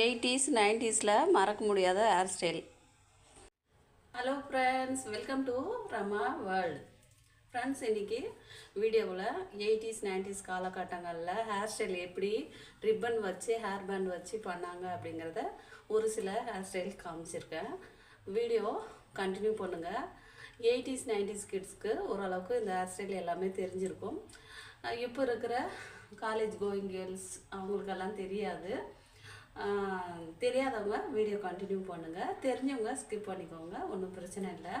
Eighties நைன்டிஸில் மறக்க முடியாத hair style hello friends welcome to Rama world friends இன்றைக்கி வீடியோவில் எயிட்டிஸ் நைன்டிஸ் காலகட்டங்களில் ஹேர் ஸ்டைல் எப்படி ரிப்பன் வச்சு ஹேர் பேண்ட் வச்சு பண்ணாங்க அப்படிங்கிறத ஒரு சில ஹேர் ஸ்டைல் காமிச்சிருக்கேன். வீடியோ கண்டினியூ பண்ணுங்கள் எயிட்டிஸ் நைன்டிஸ் கிட்ஸ்க்கு ஓரளவுக்கு இந்த ஹேர் ஸ்டைல் எல்லாமே தெரிஞ்சிருக்கும். இப்போ இருக்கிற காலேஜ் கோயிங் கேர்ள்ஸ் அவங்களுக்கெல்லாம் தெரியாது. தெரியாதவங்க வீடியோ கண்டினியூ பண்ணுங்கள் தெரிஞ்சவங்க ஸ்கிப் பண்ணிக்கோங்க. ஒன்றும் பிரச்சனை இல்லை.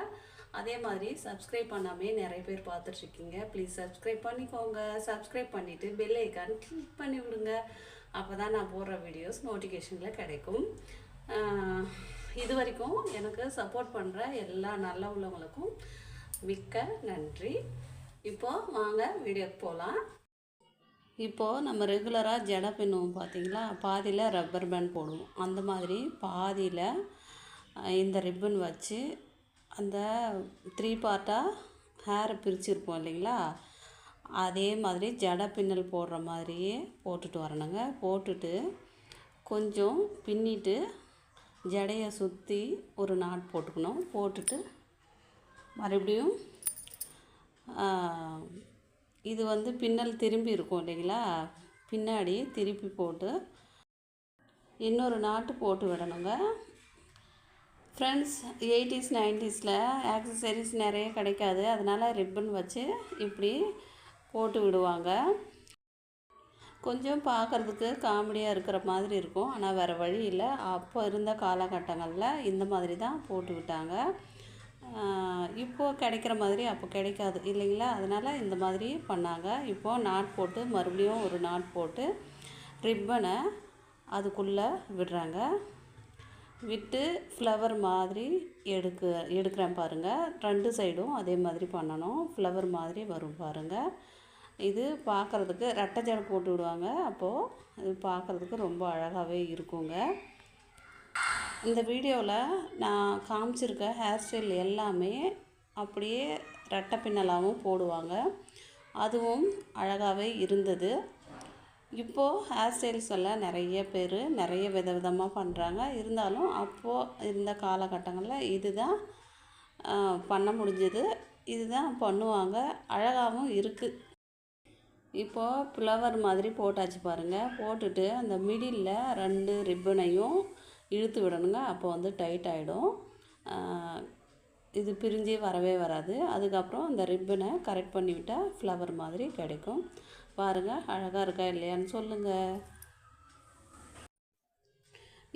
அதே மாதிரி சப்ஸ்கிரைப் பண்ணாமே நிறைய பேர் பார்த்துட்ருக்கீங்க. ப்ளீஸ் சப்ஸ்கிரைப் பண்ணிக்கோங்க. சப்ஸ்கிரைப் பண்ணிவிட்டு பெல் ஐக்கான் கிளிக் பண்ணி விடுங்க. அப்போ தான் நான் போடுற வீடியோஸ் நோட்டிஃபிகேஷனில் கிடைக்கும். இது வரைக்கும் எனக்கு சப்போர்ட் பண்ணுற எல்லா நல்ல உள்ளவங்களுக்கும் மிக்க நன்றி. இப்போது வாங்க வீடியோக்கு போகலாம் இப்போது நம்ம ரெகுலராக ஜடை பின்னுவோம் பார்த்தீங்களா? பாதியில் ரப்பர் பேண்ட் போடுவோம். அந்த மாதிரி பாதியில் இந்த ரிப்பன் வச்சு அந்த த்ரீ பார்ட்டாக ஹேரை பிரிச்சுருப்போம் இல்லைங்களா? அதே மாதிரி ஜடை பின்னல் போடுற மாதிரியே போட்டுட்டு வரணுங்க. போட்டுட்டு கொஞ்சம் பின்னிட்டு ஜடையை சுற்றி ஒரு நாட் போட்டுக்கணும். போட்டுட்டு மறுபடியும் இது வந்து பின்னல் திரும்பி இருக்கும் இல்லைங்களா? பின்னாடி திருப்பி போட்டு இன்னொரு நாட்டு போட்டு விடணுங்க. ஃப்ரெண்ட்ஸ் எயிட்டிஸ் நைன்டிஸில் ஆக்சசரிஸ் நிறைய கிடைக்காது. அதனால் ரிப்பன் வச்சு இப்படி போட்டு விடுவாங்க. கொஞ்சம் பார்க்குறதுக்கு காமெடியாக இருக்கிற மாதிரி இருக்கும். ஆனால் வேறு வழி இல்லை. அப்போ இருந்த காலகட்டங்களில் இந்த மாதிரி தான் போட்டு விட்டாங்க. இப்போது கிடைக்கிற மாதிரி அப்போ கிடைக்காது. இல்லைங்களா? அதனால் இந்த மாதிரி பண்ணாங்க. இப்போது நாட் போட்டு மறுபடியும் ஒரு நாட் போட்டு ரிப்பனை அதுக்குள்ளே விடுறாங்க. விட்டு ஃப்ளவர் மாதிரி எடுக்க எடுக்கிறேன் பாருங்கள் ரெண்டு சைடும் அதே மாதிரி பண்ணணும். ஃப்ளவர் மாதிரி வரும் பாருங்கள் இது பார்க்குறதுக்கு ரெட்டை ஜடை போட்டு விடுவாங்க. அப்போது இது பார்க்குறதுக்கு ரொம்ப அழகாகவே இருக்குங்க. இந்த வீடியோவில் நான் காமிச்சிருக்க ஹேர் ஸ்டைல் எல்லாமே அப்படியே ரெட்டை பின்னலாகவும் போடுவாங்க. அதுவும் அழகாகவே இருந்தது. இப்போது ஹேர் ஸ்டைல்ஸ் எல்லாம் நிறைய பேர் நிறைய வித விதமாக பண்ணுறாங்க இருந்தாலும் அப்போது இருந்த காலகட்டங்களில் இதுதான் பண்ண முடிஞ்சது. இதுதான் பண்ணுவாங்க. அழகாகவும் இருக்குது இப்போது ஃப்ளவர் மாதிரி போட்டாச்சு பாருங்கள் போட்டுட்டு அந்த மிடில் ரெண்டு ரிப்பனையும் இழுத்து விடணுங்க அப்போ வந்து டைட் ஆகிடும் இது பிரிஞ்சே வரவே வராது. அதுக்கப்புறம் அந்த ரிப்பனை கரெக்ட் பண்ணிவிட்டால் ஃப்ளவர் மாதிரி கிடைக்கும். பாருங்கள் அழகாக இருக்கா இல்லையான்னு சொல்லுங்கள்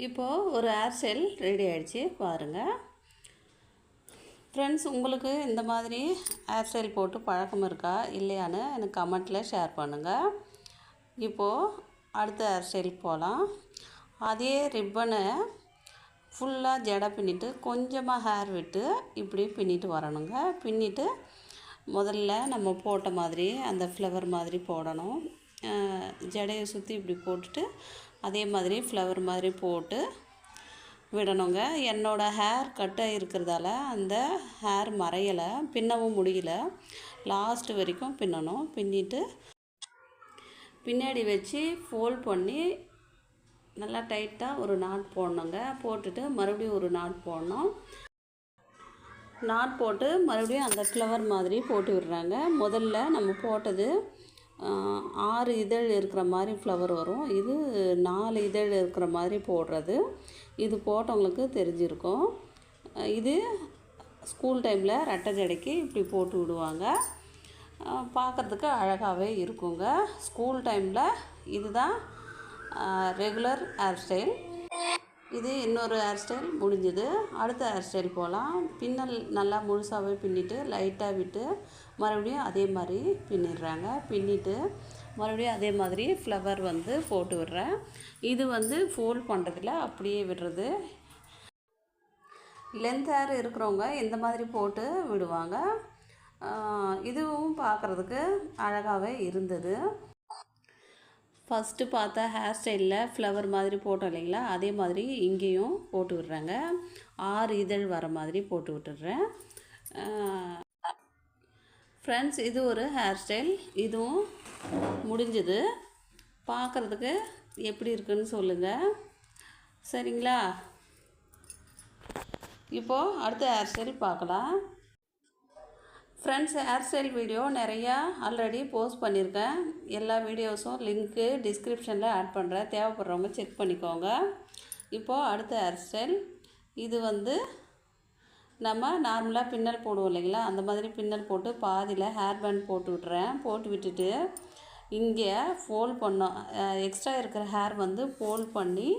இப்போது ஒரு ஹேர் ஸ்டைல் ரெடி ஆகிடுச்சு பாருங்கள் ஃப்ரெண்ட்ஸ் உங்களுக்கு இந்த மாதிரி ஹேர் ஸ்டைல் போட்டு பழக்கம் இருக்கா இல்லையான்னு எனக்கு கமெண்ட்டில் ஷேர் பண்ணுங்கள் இப்போது அடுத்த ஹேர் ஸ்டைல் போகலாம் அதே ரிப்பனை ஃபுல்லாக ஜடை பின்னிட்டு கொஞ்சமாக ஹேர் விட்டு இப்படி பின்னிட்டு வரணுங்க. பின்னிட்டு முதல்ல நம்ம போட்ட மாதிரி அந்த ஃப்ளவர் மாதிரி போடணும். ஜடையை சுற்றி இப்படி போட்டுட்டு அதே மாதிரி ஃப்ளவர் மாதிரி போட்டு விடணுங்க. என்னோடய ஹேர் கட்டாக இருக்கிறதால அந்த ஹேர் மறையலை பின்னவும் முடியல. லாஸ்ட் வரைக்கும் பின்னணும். பின்னிட்டு பின்னாடி வச்சு ஃபோல்ட் பண்ணி நல்லா டைட்டாக ஒரு நாட் போடணுங்க. போட்டுட்டு மறுபடியும் ஒரு நாட் போடணும். நாட் போட்டு மறுபடியும் அந்த ஃப்ளவர் மாதிரி போட்டு விடுறாங்க. முதல்ல நம்ம போட்டது ஆறு இதழ் இருக்கிற மாதிரி ஃப்ளவர் வரும். இது நாலு இதழ் இருக்கிற மாதிரி போடுறது. இது போட்டவங்களுக்கு தெரிஞ்சிருக்கும். இது ஸ்கூல் டைமில் ரெட்டை ஜடைக்கு இப்படி போட்டு விடுவாங்க. பார்க்குறதுக்கு அழகாகவே இருக்குங்க. ஸ்கூல் டைமில் இதுதான் ரெகுலர் ஹேர் ஸ்டைல். இது இன்னொரு ஹேர் ஸ்டைல் முடிஞ்சுது. அடுத்த ஹேர் ஸ்டைல் போகலாம் பின்னல் நல்லா முழுசாகவே பின்னிட்டு லைட்டாக விட்டு மறுபடியும் அதே மாதிரி பின்னிடுறாங்க. பின்னிட்டு மறுபடியும் அதே மாதிரி ஃப்ளவர் வந்து போட்டு விடுறேன். இது வந்து ஃபோல்ட் பண்ணுறதில் அப்படியே விடுறது. லென்த் ஹேர் இருக்கிறவங்க இந்த மாதிரி போட்டு விடுவாங்க. இதுவும் பார்க்குறதுக்கு அழகாகவே இருந்தது. ஃபஸ்ட்டு பார்த்தா ஹேர் ஸ்டைலில் ஃப்ளவர் மாதிரி போட்டோம் இல்லைங்களா? அதே மாதிரி இங்கேயும் போட்டு விடுறாங்க. ஆறு இதழ் வர மாதிரி போட்டு விட்டுடுறேன். ஃப்ரெண்ட்ஸ் இது ஒரு ஹேர் ஸ்டைல் இதுவும் முடிஞ்சது. பார்க்குறதுக்கு எப்படி இருக்குன்னு சொல்லுங்கள் சரிங்களா? இப்போது அடுத்த ஹேர் ஸ்டைல் பார்க்கலாம். ஃப்ரெண்ட்ஸ் ஹேர் ஸ்டைல் வீடியோ நிறையா ஆல்ரெடி போஸ்ட் பண்ணியிருக்கேன் எல்லா வீடியோஸும் லிங்க்கு டிஸ்கிரிப்ஷனில் ஆட் பண்ணுறேன் தேவைப்படுறவங்க செக் பண்ணிக்கோங்க. இப்போது அடுத்த ஹேர் ஸ்டைல் இது வந்து நம்ம நார்மலாக பின்னல் போடுவோம் இல்லைங்களா? அந்த மாதிரி பின்னல் போட்டு பாதியில் ஹேர் பேண்ட் போட்டு விட்றேன் போட்டு விட்டுட்டு இங்கே ஃபோல்ட் பண்ணோம் எக்ஸ்ட்ரா இருக்கிற ஹேர் வந்து ஃபோல்ட் பண்ணி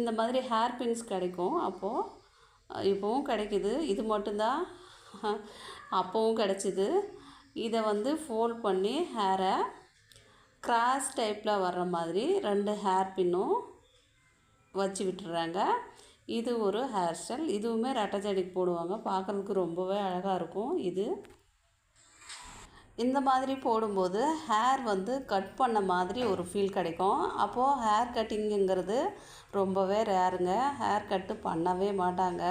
இந்த மாதிரி ஹேர் பின்ஸ் கிடைக்கும். அப்போது இப்போவும் கிடைக்கிது. இது மட்டும்தான். அப்போவும் கிடச்சிது. இதை வந்து ஃபோல்ட் பண்ணி ஹேரை கிராஸ் டைப்பில் வர்ற மாதிரி ரெண்டு ஹேர் பின்னும் வச்சு விட்டுறாங்க. இது ஒரு ஹேர் ஸ்டைல் இதுவுமே ரெட்டை ஜடைக்கு போடுவாங்க. பார்க்குறதுக்கு ரொம்பவே அழகாக இருக்கும் இது. இந்த மாதிரி போடும்போது ஹேர் வந்து கட் பண்ண மாதிரி ஒரு ஃபீல் கிடைக்கும். அப்போது ஹேர் கட்டிங்குங்கிறது ரொம்பவே ரேருங்க ஹேர் கட்டு பண்ணவே மாட்டாங்க.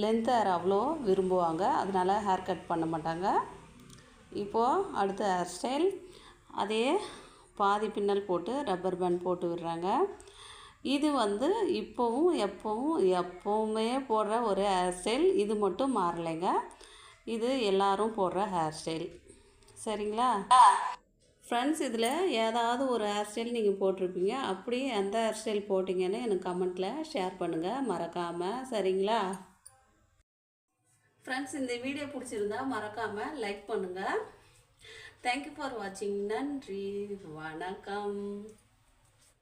லென்த் ஹேர் அவ்வளோ விரும்புவாங்க. அதனால் ஹேர் கட் பண்ண மாட்டாங்க. இப்போது அடுத்த ஹேர் ஸ்டைல் அதே பாதி பின்னல் போட்டு ரப்பர் பேண்ட் போட்டு விடுறாங்க. இது வந்து இப்போவும் எப்போவும் எப்போவுமே போடுற ஒரு ஹேர் ஸ்டைல் இது மட்டும் மாறலைங்க. இது எல்லாரும் போடுற ஹேர் ஸ்டைல் சரிங்களா? ஃப்ரெண்ட்ஸ் இதில் ஏதாவது ஒரு ஹேர் ஸ்டைல் நீங்கள் போட்டிருப்பீங்க. அப்படி எந்த ஹேர் ஸ்டைல் போட்டிங்கன்னு எனக்கு கமெண்ட்டில் ஷேர் பண்ணுங்கள் மறக்காமல் சரிங்களா? ஃப்ரெண்ட்ஸ் இந்த வீடியோ பிடிச்சிருந்தா மறக்காமல் லைக் பண்ணுங்கள் தேங்க்யூ ஃபார் வாட்சிங் நன்றி. வணக்கம்.